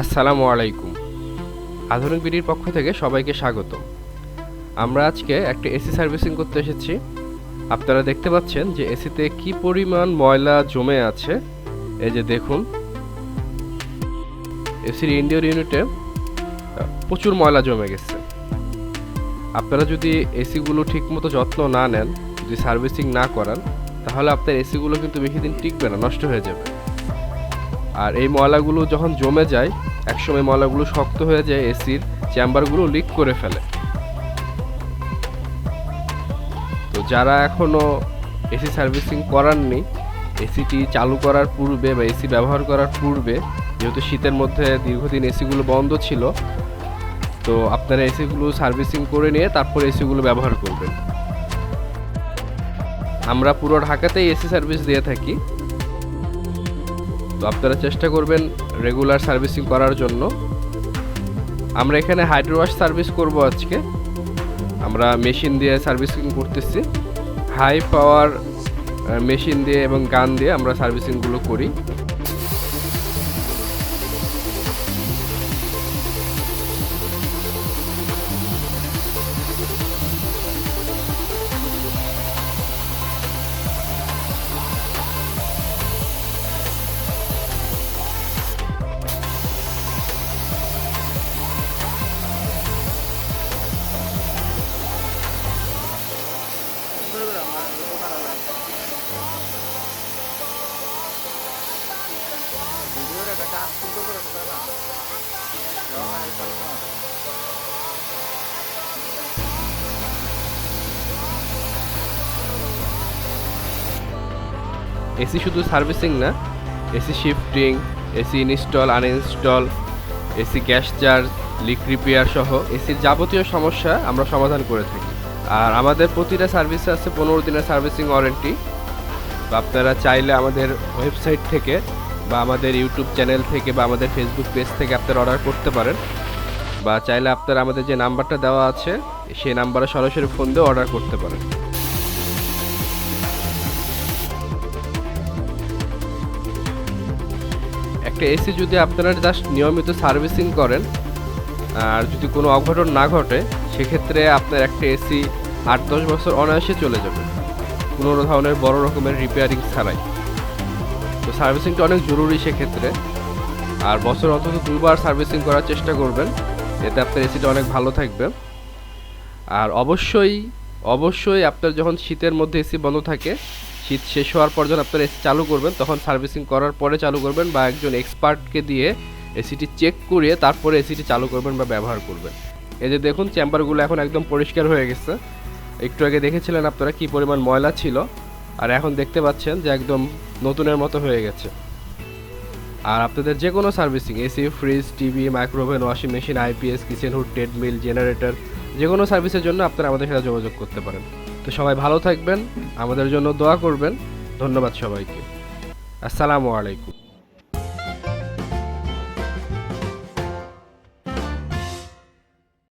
আসসালামু আলাইকুম। আধুনিক বিডির পক্ষ থেকে সবাইকে স্বাগত আমরা আজকে একটা এসি সার্ভিসিং করতে এসেছি। আপনারা দেখতে পাচ্ছেন যে এসিতে কি পরিমাণ ময়লা জমে আছে। এই যে দেখুন। এসির ইন্ডিয়ার ইউনিটে প্রচুর ময়লা জমে গেছে। আপনারা যদি এসিগুলো ঠিকমতো যত্ন না নেন, যদি সার্ভিসিং না করান, তাহলে আপনার এসিগুলো কিন্তু বেশি দিন টিকবে না, নষ্ট হয়ে যাবে। আর এই ময়লাগুলো যখন জমে যায়, একসময় ময়লাগুলো শক্ত হয়ে যায় এসির চেম্বারগুলো লিক করে ফেলে। তো যারা এখনও এসি সার্ভিসিং করাননি, এসিটি চালু করার পূর্বে বা এসি ব্যবহার করার পূর্বে, যেহেতু শীতের মধ্যে দীর্ঘদিন এসিগুলো বন্ধ ছিল, তো আপনারা এসিগুলো সার্ভিসিং করে নিয়ে তারপর এসিগুলো ব্যবহার করবেন। আমরা পুরো ঢাকাতেই এসি সার্ভিস দিয়ে থাকি। তো আপনারা চেষ্টা করবেন রেগুলার সার্ভিসিং করার জন্য। আমরা এখানে হাইড্রো ওয়াশ সার্ভিস করব আজকে। আমরা মেশিন দিয়ে সার্ভিসিং করতেছি। হাই পাওয়ার মেশিন দিয়ে এবং গান দিয়ে আমরা সার্ভিসিংগুলো করি। এসি শুধু সার্ভিসিং না, AC shifting, AC install, uninstall, AC gas charge, leak repair সহ এসির যাবতীয় সমস্যা আমরা সমাধান করে থাকি। আর আমাদের প্রতিটা সার্ভিসে আছে পনেরো দিনের সার্ভিসিং ওয়ারেন্টি। আপনারা চাইলে আমাদের ওয়েবসাইট থেকে বা আমাদের ইউটিউব চ্যানেল থেকে বা আমাদের ফেসবুক পেজ থেকে আপনারা অর্ডার করতে পারেন। বা চাইলে আপনারা আমাদের যে নাম্বারটা দেওয়া আছে, সেই নাম্বারে সরাসরি ফোন দিয়ে অর্ডার করতে পারেন। একটা এসি যদি আপনারা জাস্ট নিয়মিত সার্ভিসিং করেন, আর যদি কোনো অঘটন না ঘটে, সেক্ষেত্রে আপনার একটা এসি আট দশ বছর অনায়াসে চলে যাবে। কোনো ধরনের বড় রকমের রিপেয়ারিং ছাড়াই। তো সার্ভিসিংটা অনেক জরুরি সেক্ষেত্রে। আর বছর অন্তত দুইবার সার্ভিসিং করার চেষ্টা করবেন, এতে আপনার এসিটা অনেক ভালো থাকবে। আর অবশ্যই অবশ্যই আপনার যখন শীতের মধ্যে এসি বন্ধ থাকে, শীত শেষ হওয়ার পর যখন আপনার এসি চালু করবেন, তখন সার্ভিসিং করার পরে চালু করবেন বা একজন এক্সপার্টকে দিয়ে এসিটি চেক করিয়ে তারপরে এসিটি চালু করবেন বা ব্যবহার করবেন। এই যে দেখুন, চেম্বারগুলো এখন একদম পরিষ্কার হয়ে গেছে। একটু আগে দেখেছিলেন আপনারা কি পরিমাণ ময়লা ছিল? আর এখন দেখতে পাচ্ছেন যে একদম নতুনের মতো হয়ে গেছে। আর আপনাদের যে কোনো servicing, AC, fridge, TV, micro oven, washing machine, IPS, kitchen hood, treadmill, generator, যে কোনো সার্ভিসের জন্য আপনারা আমাদের সাথে যোগাযোগ করতে পারেন। তো সবাই ভালো থাকবেন, আমাদের জন্য দোয়া করবেন। ধন্যবাদ সবাইকে। আসসালামু আলাইকুম।